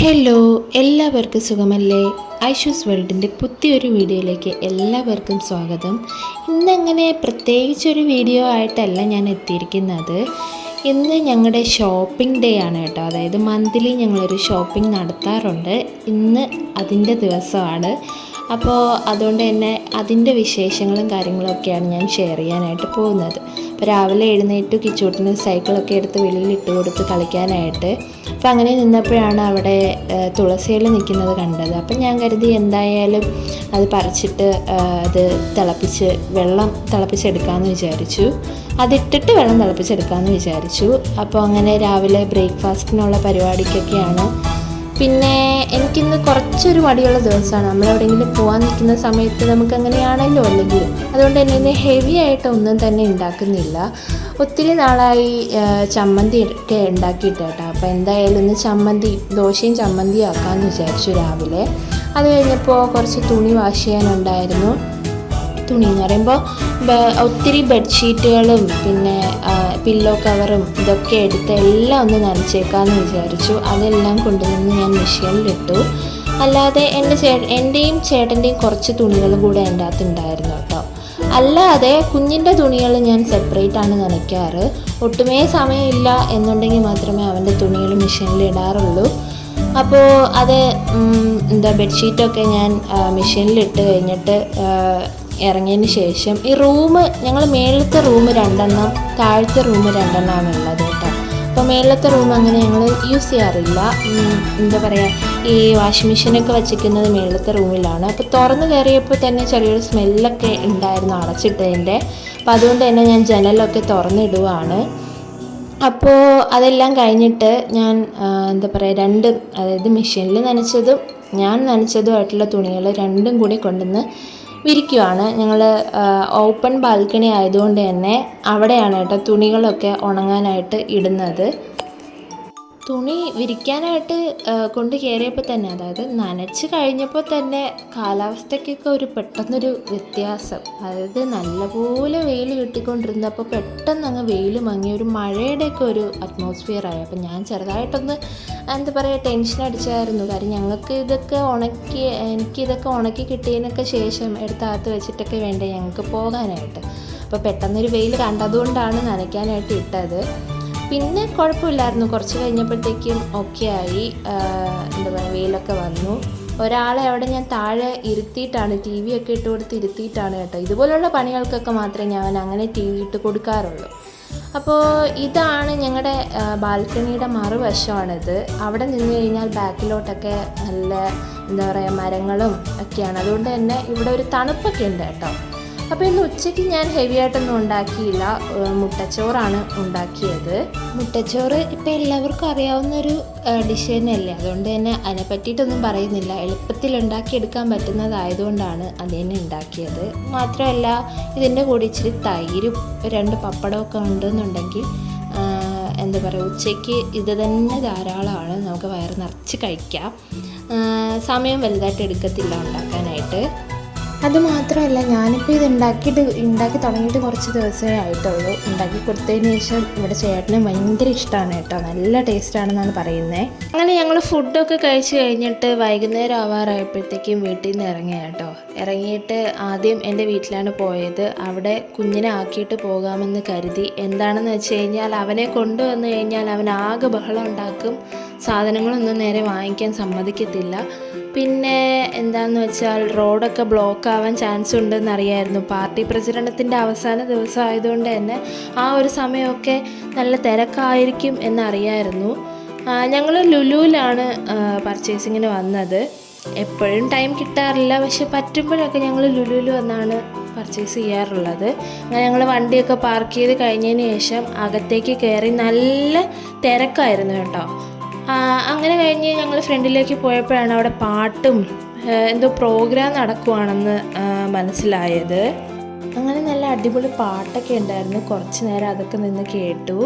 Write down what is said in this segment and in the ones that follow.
Hello എല്ലാവർക്കും സുഖമല്ലേ? ഐഷൂസ് വേൾഡിന്റെ പുതിയൊരു വീഡിയോയിലേക്ക് എല്ലാവർക്കും സ്വാഗതം. ഇന്നങ്ങനെ പ്രത്യേകിച്ചൊരു വീഡിയോ ആയിട്ടല്ല ഞാൻ എത്തിയിരിക്കുന്നത്. ഇന്ന് ഞങ്ങളുടെ ഷോപ്പിംഗ് ഡേ ആണ് കേട്ടോ. അതായത് മന്ത്ലി ഞങ്ങളൊരു ഷോപ്പിംഗ് നടത്താറുണ്ട്. ഇന്ന് അതിന്റെ ദിവസമാണ്. അപ്പോൾ അതുകൊണ്ട് തന്നെ അതിന്റെ വിശേഷങ്ങളും കാര്യങ്ങളൊക്കെയാണ് ഞാൻ ഷെയർ ചെയ്യാനായിട്ട് പോകുന്നത്. അപ്പോൾ രാവിലെ എഴുന്നേറ്റ് കിച്ചൂട്ടിന് സൈക്കിളൊക്കെ എടുത്ത് വെളിയിൽ ഇട്ട് കൊടുത്ത് കളിക്കാനായിട്ട്. അപ്പോൾ അങ്ങനെ നിന്നപ്പോഴാണ് അവിടെ തുളസിയിൽ നിൽക്കുന്നത് കണ്ടത്. അപ്പം ഞാൻ കരുതി എന്തായാലും അത് പറിച്ചിട്ട് അത് തിളപ്പിച്ച് വെള്ളം തിളപ്പിച്ചെടുക്കാമെന്ന് വിചാരിച്ചു. അതിട്ടിട്ട് വെള്ളം തിളപ്പിച്ചെടുക്കാമെന്ന് വിചാരിച്ചു. അപ്പോൾ അങ്ങനെ രാവിലെ ബ്രേക്ക്ഫാസ്റ്റിനുള്ള പരിപാടിക്കൊക്കെയാണ് പിന്നെ എനിക്കിന്ന് കുറച്ചൊരു മടിയുള്ള ദിവസമാണ്. നമ്മൾ എവിടെയെങ്കിലും പോകാൻ നിൽക്കുന്ന സമയത്ത് നമുക്ക് അങ്ങനെയാണല്ലോ അല്ലെങ്കിൽ അതുകൊണ്ട് തന്നെ ഇന്ന് ഹെവി ആയിട്ട് ഒന്നും തന്നെ ഉണ്ടാക്കുന്നില്ല. ഒത്തിരി നാളായി ചമ്മന്തി ഒക്കെ ഉണ്ടാക്കിയിട്ട് കേട്ടോ. അപ്പോൾ എന്തായാലും ഇന്ന് ചമ്മന്തി ദോശയും ചമ്മന്തിയും ആക്കാമെന്ന് വിചാരിച്ചു രാവിലെ. അത് കഴിഞ്ഞപ്പോൾ കുറച്ച് തുണി വാഷ് ചെയ്യാനുണ്ടായിരുന്നു. തുണി എന്ന് പറയുമ്പോൾ ഒത്തിരി ബെഡ്ഷീറ്റുകളും പിന്നെ പില്ലോ കവറും ഇതൊക്കെ എടുത്ത് എല്ലാം ഒന്ന് നനച്ചേക്കാമെന്ന് വിചാരിച്ചു. അതെല്ലാം കൊണ്ടുവന്ന് ഞാൻ മെഷീനിലിട്ടു അല്ലാതെ എന്റെ ചേ എന്റെയും ചേട്ടന്റെയും കുറച്ച് തുണികൾ കൂടെ എന്റെ അകത്ത് ഉണ്ടായിരുന്നു കേട്ടോ. അല്ലാതെ കുഞ്ഞിന്റെ തുണികൾ ഞാൻ സെപ്പറേറ്റ് ആണ് നനയ്ക്കാറ്. ഒട്ടുമേ സമയമില്ല എന്നുണ്ടെങ്കിൽ മാത്രമേ അവന്റെ തുണികൾ മെഷീനിൽ ഇടാറുള്ളൂ. അപ്പോൾ അത് എന്താ ബെഡ്ഷീറ്റൊക്കെ ഞാൻ മെഷീനിലിട്ട് കഴിഞ്ഞിട്ട് ഇറങ്ങിയതിന് ശേഷം ഈ റൂം ഞങ്ങൾ മേളത്തെ റൂം രണ്ടെണ്ണം താഴത്തെ റൂം രണ്ടെണ്ണമാണ് ഉള്ളത് കേട്ടോ. അപ്പോൾ മേളത്തെ റൂം അങ്ങനെ ഞങ്ങൾ യൂസ് ചെയ്യാറില്ല. എന്താ പറയുക ഈ വാഷിംഗ് മെഷീനൊക്കെ വെച്ചിരിക്കുന്നത് മേളത്തെ റൂമിലാണ്. അപ്പോൾ തുറന്നു കയറിയപ്പോൾ തന്നെ ചെറിയൊരു സ്മെല്ലൊക്കെ ഉണ്ടായിരുന്നു അടച്ചിട്ടതിന്റെ. അപ്പോൾ അതുകൊണ്ട് തന്നെ ഞാൻ ജനലൊക്കെ തുറന്നിടുവാണ്. അപ്പോൾ അതെല്ലാം കഴിഞ്ഞിട്ട് ഞാൻ എന്താ പറയുക രണ്ടും അതായത് മെഷീനിൽ നനച്ചതും ഞാൻ നനച്ചതുമായിട്ടുള്ള തുണികൾ രണ്ടും കൂടി കൊണ്ടുവന്ന് വിരിക്കുവാണ് ഞങ്ങൾ ഓപ്പൺ ബാൽക്കണി ആയതുകൊണ്ട് തന്നെ അവിടെയാണ് കേട്ടോ തുണികളൊക്കെ ഉണങ്ങാനായിട്ട് ഇടുന്നത്. തുണി വിരിക്കാനായിട്ട് കൊണ്ട് കയറിയപ്പോൾ തന്നെ അതായത് നനച്ച് കഴിഞ്ഞപ്പോൾ തന്നെ കാലാവസ്ഥയ്ക്കൊക്കെ ഒരു പെട്ടെന്നൊരു വ്യത്യാസം. അതായത് നല്ലപോലെ വെയിൽ കിട്ടിക്കൊണ്ടിരുന്നപ്പോൾ പെട്ടെന്ന് അങ്ങ് വെയിൽ മങ്ങി. ഒരു മഴയുടെയൊക്കെ ഒരു അറ്റ്മോസ്ഫിയർ ആയി. അപ്പം ഞാൻ ചെറുതായിട്ടൊന്ന് എന്താ പറയുക ടെൻഷൻ അടിച്ചായിരുന്നു. കാര്യം ഞങ്ങൾക്ക് ഇതൊക്കെ ഉണക്കി എനിക്കിതൊക്കെ ഉണക്കി കിട്ടിയതിനൊക്കെ ശേഷം എടുത്തകത്ത് വെച്ചിട്ടൊക്കെ വേണ്ടേ ഞങ്ങൾക്ക് പോകാനായിട്ട്. അപ്പോൾ പെട്ടെന്നൊരു വെയിൽ കണ്ടതുകൊണ്ടാണ് നനയ്ക്കാനായിട്ട് ഇട്ടത്. പിന്നെ കുഴപ്പമില്ലായിരുന്നു. കുറച്ച് കഴിഞ്ഞപ്പോഴത്തേക്കും ഓക്കെ ആയി. എന്താ പറയുക വെയിലൊക്കെ വന്നു. ഒരാളെ അവിടെ ഞാൻ താഴെ ഇരുത്തിയിട്ടാണ് ടി വി ഒക്കെ ഇട്ട് കൊടുത്ത് ഇരുത്തിയിട്ടാണ് കേട്ടോ. ഇതുപോലുള്ള പണികൾക്കൊക്കെ മാത്രമേ ഞാൻ അങ്ങനെ ടി വി ഇട്ട് കൊടുക്കാറുള്ളൂ. അപ്പോൾ ഇതാണ് ഞങ്ങളുടെ ബാൽക്കണിയുടെ മറുവശമാണിത്. അവിടെ നിന്ന് കഴിഞ്ഞാൽ ബാക്കിലോട്ടൊക്കെ നല്ല എന്താ പറയുക മരങ്ങളും ഒക്കെയാണ്. അതുകൊണ്ട് തന്നെ ഇവിടെ ഒരു തണുപ്പൊക്കെ ഉണ്ട് കേട്ടോ. അപ്പോൾ ഇന്ന് ഉച്ചയ്ക്ക് ഞാൻ ഹെവി ആയിട്ടൊന്നും ഉണ്ടാക്കിയില്ല. മുട്ടച്ചോറാണ് ഉണ്ടാക്കിയത്. മുട്ടച്ചോറ് ഇപ്പോൾ എല്ലാവർക്കും അറിയാവുന്ന ഒരു ഡിഷ് തന്നെയല്ലേ? അതുകൊണ്ട് തന്നെ അതിനെ പറ്റിയിട്ടൊന്നും പറയുന്നില്ല. എളുപ്പത്തിൽ ഉണ്ടാക്കിയെടുക്കാൻ പറ്റുന്നതായതുകൊണ്ടാണ് അത് തന്നെ ഉണ്ടാക്കിയത്. മാത്രമല്ല ഇതിന്റെ കൂടെ ഇച്ചിരി തൈരും രണ്ട് പപ്പടമൊക്കെ ഉണ്ടെന്നുണ്ടെങ്കിൽ എന്താ പറയുക ഉച്ചയ്ക്ക് ഇത് തന്നെ ധാരാളമാണ്. നമുക്ക് വയറ് നിറച്ച് കഴിക്കാം. സമയം വലുതായിട്ട് എടുക്കത്തില്ല ഉണ്ടാക്കാനായിട്ട്. അത് മാത്രമല്ല ഞാനിപ്പോൾ ഇത് ഉണ്ടാക്കിയിട്ട് ഉണ്ടാക്കി തുടങ്ങിയിട്ട് കുറച്ച് ദിവസമേ ആയിട്ടുള്ളൂ. ഉണ്ടാക്കി കൊടുത്തതിന് ശേഷം ഇവിടെ ചേട്ടന് ഭയങ്കര ഇഷ്ടമാണ് കേട്ടോ. നല്ല ടേസ്റ്റാണെന്നാണ് പറയുന്നത് അങ്ങനെ ഞങ്ങൾ ഫുഡൊക്കെ കഴിച്ച് കഴിഞ്ഞിട്ട് വൈകുന്നേരം ആവാറായപ്പോഴത്തേക്കും വീട്ടിൽ നിന്ന് ഇറങ്ങി കേട്ടോ. ഇറങ്ങിയിട്ട് ആദ്യം എന്റെ വീട്ടിലാണ് പോയത്. അവിടെ കുഞ്ഞിനെ ആക്കിയിട്ട് പോകാമെന്ന് കരുതി. എന്താണെന്ന് വെച്ച് കഴിഞ്ഞാൽ അവനെ കൊണ്ടുവന്നു കഴിഞ്ഞാൽ അവൻ ആകെ ബഹളം ഉണ്ടാക്കും. സാധനങ്ങളൊന്നും നേരെ വാങ്ങിക്കാൻ സമ്മതിക്കത്തില്ല. പിന്നെ എന്താന്ന് വെച്ചാൽ റോഡൊക്കെ ബ്ലോക്ക് ആവാൻ ചാൻസ് ഉണ്ടെന്ന് അറിയായിരുന്നു പാർട്ടി പ്രചരണത്തിന്റെ അവസാന ദിവസം ആയതുകൊണ്ട് തന്നെ ആ ഒരു സമയമൊക്കെ നല്ല തിരക്കായിരിക്കും എന്നറിയായിരുന്നു. ഞങ്ങൾ ലുലുവിലാണ് പർച്ചേസിങ്ങിന് വന്നത്. എപ്പോഴും ടൈം കിട്ടാറില്ല. പക്ഷെ പറ്റുമ്പോഴൊക്കെ ഞങ്ങൾ ലുലുവിൽ വന്നാണ് പർച്ചേസ് ചെയ്യാറുള്ളത്. അങ്ങനെ ഞങ്ങൾ വണ്ടിയൊക്കെ പാർക്ക് ചെയ്ത് കഴിഞ്ഞതിന് ശേഷം അകത്തേക്ക് കയറി നല്ല തിരക്കായിരുന്നു കേട്ടോ. അങ്ങനെ കഴിഞ്ഞ് ഞങ്ങൾ ഫ്രണ്ടിലേക്ക് പോയപ്പോഴാണ് അവിടെ പാട്ടും എന്തോ പ്രോഗ്രാം നടക്കുവാണെന്ന് മനസ്സിലായത്. അങ്ങനെ നല്ല അടിപൊളി പാട്ടൊക്കെ ഉണ്ടായിരുന്നു. കുറച്ച് നേരം അതൊക്കെ നിന്ന് കേട്ടു.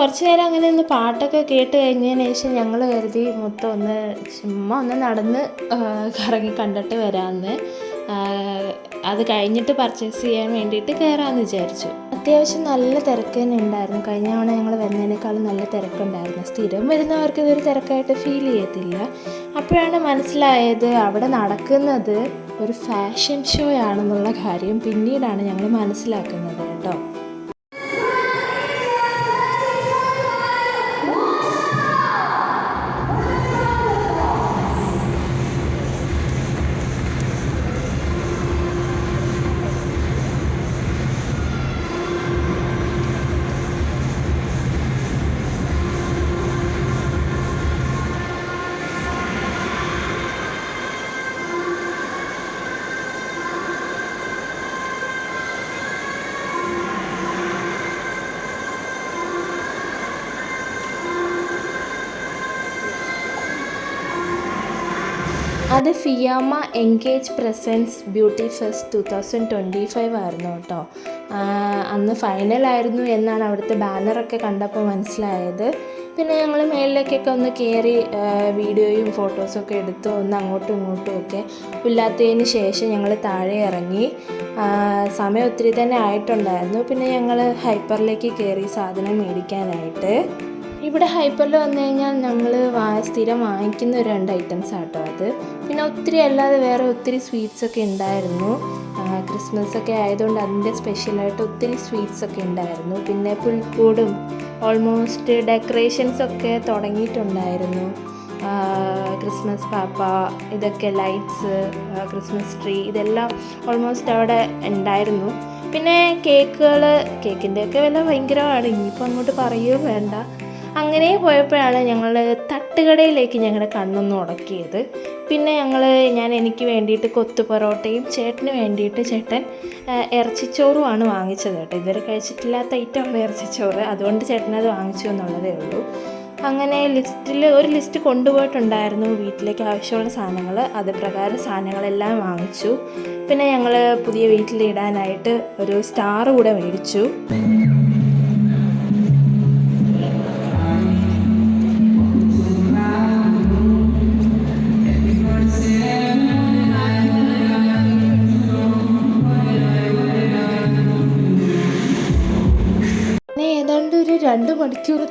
കുറച്ച് നേരം അങ്ങനെ ഒന്ന് പാട്ടൊക്കെ കേട്ട് കഴിഞ്ഞതിന് ശേഷം ഞങ്ങൾ കരുതി മൊത്തം ഒന്ന് ചുമ്മാ ഒന്ന് നടന്ന് കറങ്ങി കണ്ടിട്ട് വരാമെന്ന് അത് കഴിഞ്ഞിട്ട് പർച്ചേസ് ചെയ്യാൻ വേണ്ടിയിട്ട് കയറാമെന്ന് വിചാരിച്ചു. അത്യാവശ്യം നല്ല തിരക്ക് തന്നെ ഉണ്ടായിരുന്നു. കഴിഞ്ഞ തവണ ഞങ്ങൾ വരുന്നതിനേക്കാളും നല്ല തിരക്കുണ്ടായിരുന്നു. സ്ഥിരം വരുന്നവർക്ക് ഇതൊരു തിരക്കായിട്ട് ഫീൽ ചെയ്യത്തില്ല. അപ്പോഴാണ് മനസ്സിലായത് അവിടെ നടക്കുന്നത് ഒരു ഫാഷൻ ഷോ ആണെന്നുള്ള കാര്യം പിന്നീടാണ് ഞങ്ങൾ മനസ്സിലാക്കുന്നത് കേട്ടോ. അത് Fiama engage presence beauty fest two thousand twenty five ആയിരുന്നു കേട്ടോ. അന്ന് ഫൈനലായിരുന്നു എന്നാണ് അവിടുത്തെ ബാനറൊക്കെ കണ്ടപ്പോൾ മനസ്സിലായത്. പിന്നെ ഞങ്ങൾ മേളിലേക്കൊക്കെ ഒന്ന് കയറി വീഡിയോയും ഫോട്ടോസൊക്കെ എടുത്ത് ഒന്ന് അങ്ങോട്ടും ഇങ്ങോട്ടും ഒക്കെ ഇല്ലാത്തതിന് ശേഷം ഞങ്ങൾ താഴെ ഇറങ്ങി. സമയം ഒത്തിരി തന്നെ ആയിട്ടുണ്ടായിരുന്നു. പിന്നെ ഞങ്ങൾ ഹൈപ്പറിലേക്ക് കയറി സാധനം മേടിക്കാനായിട്ട്. ഇവിടെ ഹൈപ്പറിൽ വന്നു കഴിഞ്ഞാൽ നമ്മൾ സ്ഥിരം വാങ്ങിക്കുന്ന ഒരു രണ്ട് ഐറ്റംസ് ആട്ടോ അത്. പിന്നെ ഒത്തിരി അല്ലാതെ വേറെ ഒത്തിരി സ്വീറ്റ്സ് ഒക്കെ ഉണ്ടായിരുന്നു. ക്രിസ്മസ് ഒക്കെ ആയതുകൊണ്ട് അതിന്റെ സ്പെഷ്യലായിട്ട് ഒത്തിരി സ്വീറ്റ്സ് ഒക്കെ ഉണ്ടായിരുന്നു. പിന്നെ പുൽക്കൂടും ഓൾമോസ്റ്റ് ഡെക്കറേഷൻസ് ഒക്കെ തുടങ്ങിയിട്ടുണ്ടായിരുന്നു. ക്രിസ്മസ് പാപ്പ ഇതൊക്കെ ലൈറ്റ്സ് ക്രിസ്മസ് ട്രീ ഇതെല്ലാം ഓൾമോസ്റ്റ് അവിടെ ഉണ്ടായിരുന്നു. പിന്നെ കേക്കുകൾ കേക്കിന്റെയൊക്കെ വില ഭയങ്കരമാണ്. ഇനിയിപ്പോൾ അങ്ങോട്ട് പറയുകയും വേണ്ട. അങ്ങനെ പോയപ്പോഴാണ് ഞങ്ങൾ തട്ടുകടയിലേക്ക് ഞങ്ങളുടെ കണ്ണൊന്ന് ഉടക്കിയത്. പിന്നെ ഞങ്ങൾ ഞാൻ എനിക്ക് വേണ്ടിയിട്ട് കൊത്തു പൊറോട്ടയും ചേട്ടന് വേണ്ടിയിട്ട് ചേട്ടൻ ഇറച്ചിച്ചോറുമാണ് വാങ്ങിച്ചത് കേട്ടോ. ഇതുവരെ കഴിച്ചിട്ടില്ലാത്ത ഐറ്റമാണ് ഇറച്ചിച്ചോറ്. അതുകൊണ്ട് ചേട്ടനത് വാങ്ങിച്ചു എന്നുള്ളതേ ഉള്ളൂ. അങ്ങനെ ലിസ്റ്റിൽ ഒരു ലിസ്റ്റ് കൊണ്ടുപോയിട്ടുണ്ടായിരുന്നു വീട്ടിലേക്ക് ആവശ്യമുള്ള സാധനങ്ങൾ അത് പ്രകാരം സാധനങ്ങളെല്ലാം വാങ്ങിച്ചു. പിന്നെ ഞങ്ങൾ പുതിയ വീട്ടിലിടാനായിട്ട് ഒരു സ്റ്റാർ കൂടെ മേടിച്ചു.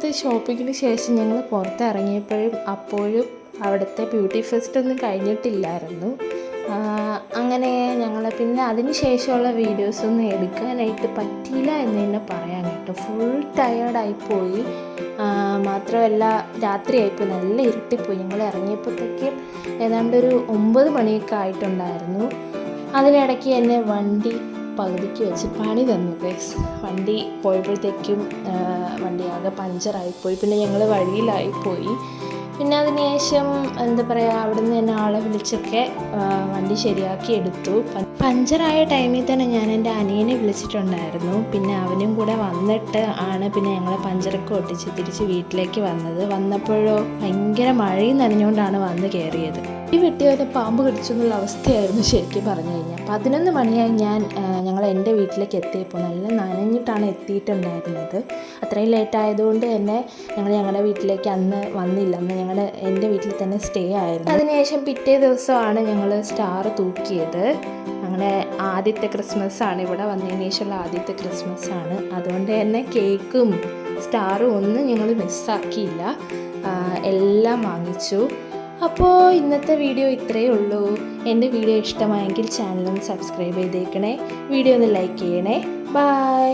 മണിക്കൂറത്തെ ഷോപ്പിങ്ങിന് ശേഷം ഞങ്ങൾ പുറത്തിറങ്ങിയപ്പോഴും അപ്പോഴും അവിടുത്തെ ബ്യൂട്ടി ഫെസ്റ്റ് ഒന്നും കഴിഞ്ഞിട്ടില്ലായിരുന്നു. അങ്ങനെ ഞങ്ങൾ പിന്നെ അതിന് ശേഷമുള്ള വീഡിയോസൊന്നും എടുക്കാനായിട്ട് പറ്റിയില്ല എന്ന് തന്നെ പറയാൻ കേട്ടോ. ഫുൾ ടയേർഡായിപ്പോയി മാത്രമല്ല രാത്രിയായിപ്പോൾ നല്ല ഇരുട്ടിപ്പോയി. ഞങ്ങൾ ഇറങ്ങിയപ്പോഴത്തേക്കും ഏതാണ്ട് ഒരു ഒമ്പത് മണിയൊക്കെ ആയിട്ടുണ്ടായിരുന്നു. അതിനിടയ്ക്ക് എന്നെ വണ്ടി പകുതിക്ക് വെച്ച് പണി തന്നു ഗൈസ് വണ്ടി പോയപ്പോഴത്തേക്കും വണ്ടി ആകെ പഞ്ചറായിപ്പോയി. പിന്നെ ഞങ്ങൾ വഴിയിലായിപ്പോയി. പിന്നെ അതിനുശേഷം എന്താ പറയുക അവിടുന്ന് തന്നെ ആളെ വിളിച്ചൊക്കെ വണ്ടി ശരിയാക്കി എടുത്തു. പഞ്ചറായ ടൈമിൽ തന്നെ ഞാൻ എന്റെ അനിയനെ വിളിച്ചിട്ടുണ്ടായിരുന്നു. പിന്നെ അവനും കൂടെ വന്നിട്ട് ആണ് പിന്നെ ഞങ്ങൾ പഞ്ചറൊക്കെ ഒട്ടിച്ച് തിരിച്ച് വീട്ടിലേക്ക് വന്നത്. വന്നപ്പോഴോ ഭയങ്കര മഴയും നനഞ്ഞുകൊണ്ടാണ് വന്ന് കയറിയത്. ഈ വെട്ടിയവരെ പാമ്പ് കടിച്ചു എന്നുള്ള അവസ്ഥയായിരുന്നു ശരിക്കും പറഞ്ഞു കഴിഞ്ഞാൽ പതിനൊന്ന് മണിയായി ഞാൻ ഞങ്ങൾ എന്റെ വീട്ടിലേക്ക് എത്തിയപ്പോൾ നല്ല നനഞ്ഞിട്ടാണ് എത്തിയിട്ടുണ്ടായിരുന്നത്. അത്രയും ലേറ്റ് ആയതുകൊണ്ട് തന്നെ ഞങ്ങൾ ഞങ്ങളുടെ വീട്ടിലേക്ക് അന്ന് വന്നില്ല. അന്ന് ഞങ്ങൾ എന്റെ വീട്ടിൽ തന്നെ സ്റ്റേ ആയിരുന്നു. അതിനുശേഷം പിറ്റേ ദിവസമാണ് ഞങ്ങൾ സ്റ്റാർ തൂക്കിയത്. ഞങ്ങളുടെ ആദ്യത്തെ ക്രിസ്മസ് ആണ് ഇവിടെ വന്നതിന് ശേഷമുള്ള ആദ്യത്തെ ക്രിസ്മസ് ആണ്. അതുകൊണ്ട് തന്നെ കേക്കും സ്റ്റാറും ഒന്നും ഞങ്ങൾ മിസ്സാക്കിയില്ല എല്ലാം വാങ്ങിച്ചു. അപ്പോൾ ഇന്നത്തെ വീഡിയോ ഇത്രയേ ഉള്ളൂ. എന്റെ വീഡിയോ ഇഷ്ടമായെങ്കിൽ ചാനലൊന്ന് സബ്സ്ക്രൈബ് ചെയ്തേക്കണേ. വീഡിയോ ഒന്ന് ലൈക്ക് ചെയ്യണേ. ബായ്